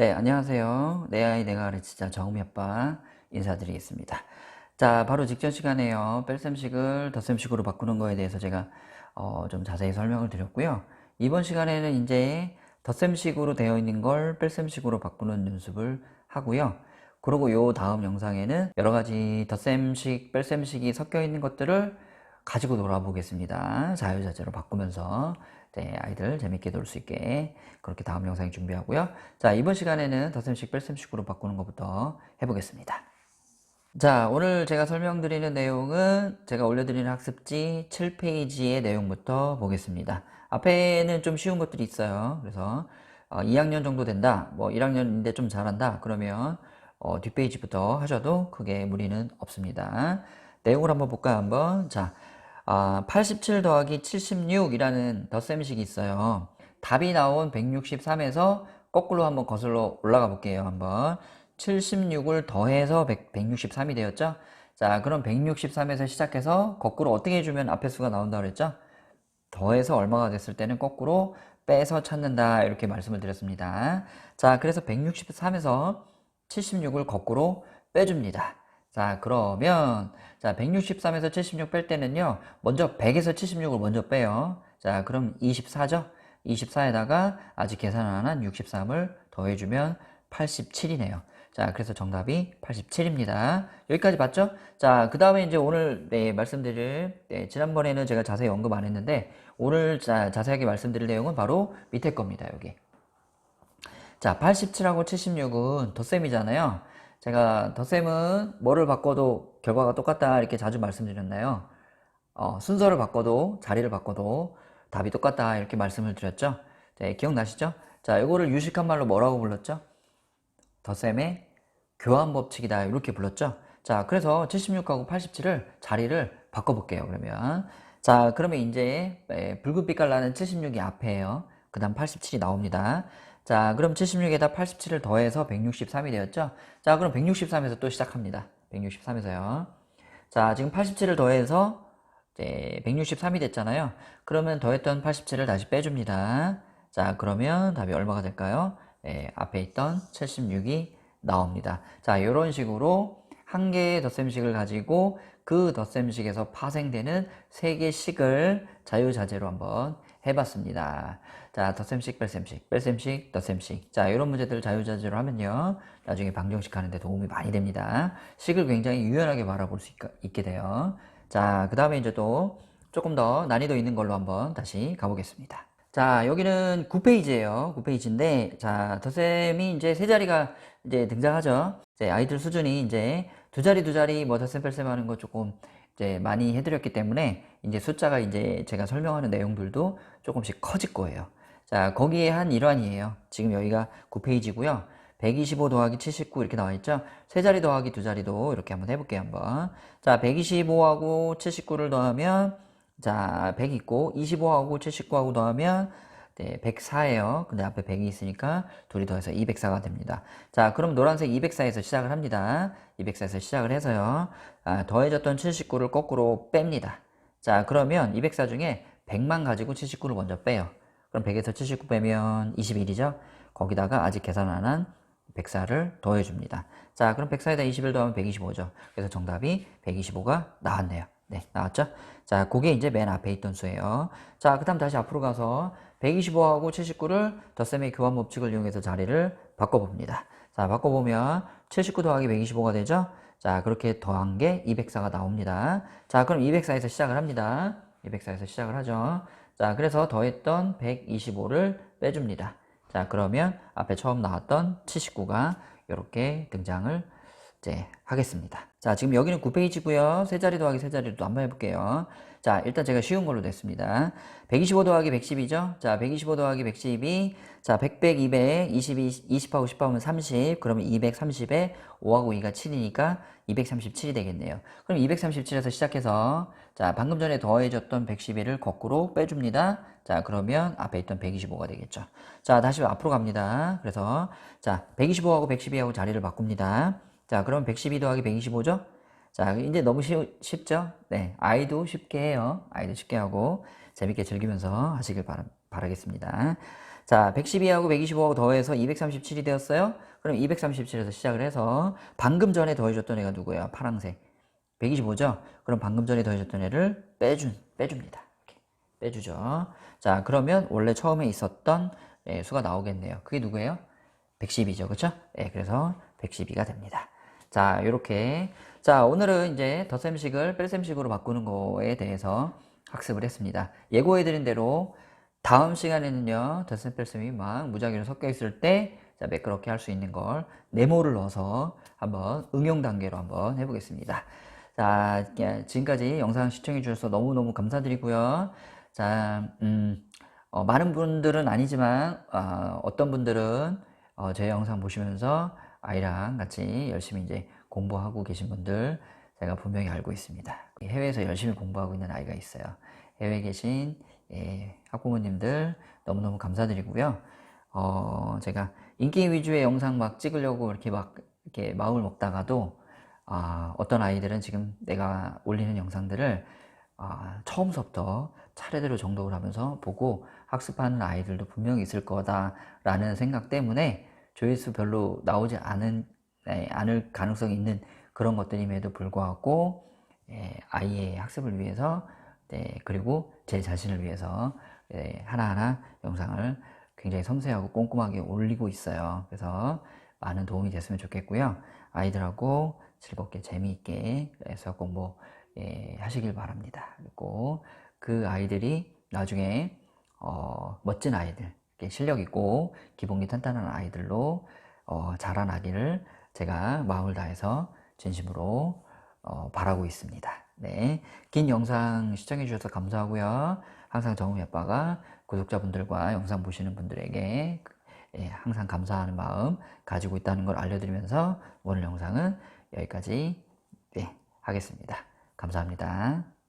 네, 안녕하세요. 내 아이 내가 가르치자 정우미 아빠 인사드리겠습니다. 자, 바로 직전 시간에요. 뺄셈식을 덧셈식으로 바꾸는 거에 대해서 제가 어, 좀 자세히 설명을 드렸고요. 이번 시간에는 이제 덧셈식으로 되어 있는 걸 뺄셈식으로 바꾸는 연습을 하고요. 그리고 요 다음 영상에는 여러 가지 덧셈식, 뺄셈식이 섞여 있는 것들을 가지고 놀아보겠습니다. 자유자재로 바꾸면서 네, 아이들 재밌게 놀 수 있게 그렇게 다음 영상 준비하고요. 자, 이번 시간에는 덧셈식, 뺄셈식으로 바꾸는 것부터 해보겠습니다. 자, 오늘 제가 설명드리는 내용은 제가 올려드리는 학습지 7페이지의 내용부터 보겠습니다. 앞에는 좀 쉬운 것들이 있어요. 그래서 어, 2학년 정도 된다, 뭐 1학년인데 좀 잘한다, 그러면 어, 뒷페이지부터 하셔도 크게 무리는 없습니다. 내용을 한번 볼까요, 한번? 자, 아, 87 더하기 76이라는 덧셈식이 있어요. 답이 나온 163에서 거꾸로 한번 거슬러 올라가 볼게요. 한번 76을 더해서 100, 163이 되었죠. 자, 그럼 163에서 시작해서 거꾸로 어떻게 해주면 앞에 수가 나온다 그랬죠? 더해서 얼마가 됐을 때는 거꾸로 빼서 찾는다 이렇게 말씀을 드렸습니다. 자, 그래서 163에서 76을 거꾸로 빼줍니다. 자, 그러면 자, 163에서 76 뺄 때는요. 먼저 100에서 76을 먼저 빼요. 자, 그럼 24죠? 24에다가 아직 계산 안 한 63을 더해주면 87이네요. 자, 그래서 정답이 87입니다. 여기까지 봤죠? 자, 그 다음에 이제 오늘 네, 말씀드릴, 네, 지난번에는 제가 자세히 언급 안 했는데, 오늘 자, 자세하게 말씀드릴 내용은 바로 밑에 겁니다, 여기. 자, 87하고 76은 덧셈이잖아요. 제가 덧셈은 뭐를 바꿔도 결과가 똑같다 이렇게 자주 말씀드렸나요? 어, 순서를 바꿔도 자리를 바꿔도 답이 똑같다 이렇게 말씀을 드렸죠. 네, 기억나시죠? 자, 이거를 유식한 말로 뭐라고 불렀죠? 덧셈의 교환 법칙이다 이렇게 불렀죠. 자, 그래서 76하고 87을 자리를 바꿔볼게요. 그러면 자, 그러면 이제 에, 붉은 빛 깔라는 76이 앞에요. 그 다음 87이 나옵니다. 자, 그럼 76에다 87을 더해서 163이 되었죠? 자, 그럼 163에서 또 시작합니다. 163에서요. 자, 지금 87을 더해서 이제 163이 됐잖아요. 그러면 더했던 87을 다시 빼줍니다. 자, 그러면 답이 얼마가 될까요? 네, 앞에 있던 76이 나옵니다. 자, 이런 식으로 한 개의 덧셈식을 가지고 그 덧셈식에서 파생되는 세 개씩을 자유자재로 한번 해봤습니다. 자, 덧셈식, 뺄셈식, 뺄셈식, 덧셈식. 자, 이런 문제들을 자유자재로 하면요. 나중에 방정식 하는데 도움이 많이 됩니다. 식을 굉장히 유연하게 바라볼 수 있, 게 돼요. 자, 그 다음에 이제 또 조금 더 난이도 있는 걸로 한번 다시 가보겠습니다. 자, 여기는 9페이지예요. 9페이지인데, 자, 덧셈이 이제 세 자리가 이제 등장하죠. 이제 아이들 수준이 이제 두 자리 두 자리 뭐 덧셈 뺄셈 하는 거 조금 이제 많이 해드렸기 때문에 이제 숫자가 이제 제가 설명하는 내용들도 조금씩 커질 거예요. 자, 거기에 한 일환이에요. 지금 여기가 9페이지고요. 125 더하기 79 이렇게 나와 있죠. 세 자리 더하기 두 자리도 이렇게 한번 해볼게요. 한번. 자, 125하고 79를 더하면 자, 100 있고 25하고 79하고 더하면 네, 104예요. 근데 앞에 100이 있으니까 둘이 더해서 204가 됩니다. 자, 그럼 노란색 204에서 시작을 합니다. 204에서 시작을 해서요. 아, 더해졌던 79를 거꾸로 뺍니다. 자, 그러면 204 중에 100만 가지고 79를 먼저 빼요. 그럼 100에서 79 빼면 21이죠. 거기다가 아직 계산 안 한 104를 더해줍니다. 자, 그럼 104에다 21 더하면 125죠. 그래서 정답이 125가 나왔네요. 네, 나왔죠? 자, 그게 이제 맨 앞에 있던 수예요. 자, 그 다음 다시 앞으로 가서 125하고 79를 덧셈의 교환 법칙을 이용해서 자리를 바꿔봅니다. 자, 바꿔보면 79 더하기 125가 되죠? 자, 그렇게 더한 게 204가 나옵니다. 자, 그럼 204에서 시작을 합니다. 204에서 시작을 하죠. 자, 그래서 더했던 125를 빼줍니다. 자, 그러면 앞에 처음 나왔던 79가 이렇게 등장을 이제 하겠습니다. 자, 지금 여기는 9페이지고요. 세 자리 더하기 세 자리를 또 한번 해볼게요. 자, 일단 제가 쉬운 걸로 냈습니다. 125 더하기 110이죠? 자, 125 더하기 112. 자, 100, 100, 200, 22, 20 하고 10 하면 30. 그러면 230에 5하고 2가 7이니까 237이 되겠네요. 그럼 237에서 시작해서 자, 방금 전에 더해졌던 112를 거꾸로 빼줍니다. 자, 그러면 앞에 있던 125가 되겠죠. 자, 다시 앞으로 갑니다. 그래서 자, 125하고 112하고 자리를 바꿉니다. 자, 그럼 112 더하기 125죠? 자, 이제 너무 쉬, 쉽죠? 네. 아이도 쉽게 해요. 아이도 쉽게 하고 재밌게 즐기면서 하시길 바라, 바라겠습니다. 자, 112하고 125하고 더해서 237이 되었어요. 그럼 237에서 시작을 해서 방금 전에 더해줬던 애가 누구예요? 파랑색. 125죠? 그럼 방금 전에 더해줬던 애를 빼준, 빼줍니다. 이렇게 빼주죠. 자, 그러면 원래 처음에 있었던 예, 수가 나오겠네요. 그게 누구예요? 112죠. 그쵸? 예, 그래서 112가 됩니다. 자, 요렇게. 자, 오늘은 이제 덧셈식을 뺄셈식으로 바꾸는 거에 대해서 학습을 했습니다. 예고해드린 대로 다음 시간에는요, 덧셈 뺄셈이 막 무작위로 섞여 있을 때, 자, 매끄럽게 할 수 있는 걸 네모를 넣어서 한번 응용 단계로 한번 해보겠습니다. 자, 예, 지금까지 영상 시청해 주셔서 너무너무 감사드리고요. 자, 음, 어, 많은 분들은 아니지만, 어, 어떤 분들은 어, 제 영상 보시면서 아이랑 같이 열심히 이제 공부하고 계신 분들 제가 분명히 알고 있습니다. 해외에서 열심히 공부하고 있는 아이가 있어요. 해외에 계신 예, 학부모님들 너무너무 감사드리고요. 어, 제가 인기 위주의 영상 막 찍으려고 이렇게 막 이렇게 마음을 먹다가도 아, 어떤 아이들은 지금 내가 올리는 영상들을 아, 처음부터 차례대로 정독을 하면서 보고 학습하는 아이들도 분명히 있을 거다라는 생각 때문에 조회수 별로 나오지 않은, 네, 않을 가능성이 있는 그런 것들임에도 불구하고 예, 아이의 학습을 위해서 네, 그리고 제 자신을 위해서 예, 하나하나 영상을 굉장히 섬세하고 꼼꼼하게 올리고 있어요. 그래서 많은 도움이 됐으면 좋겠고요. 아이들하고 즐겁게 재미있게 해서 공부 예, 하시길 바랍니다. 그리고 그 아이들이 나중에 어, 멋진 아이들, 실력 있고 기본기 탄탄한 아이들로 어, 자라나기를 제가 마음을 다해서 진심으로 어, 바라고 있습니다. 네, 긴 영상 시청해 주셔서 감사하고요. 항상 정우미 아빠가 구독자분들과 영상 보시는 분들에게 예, 항상 감사하는 마음 가지고 있다는 걸 알려드리면서 오늘 영상은 여기까지 네, 하겠습니다. 감사합니다.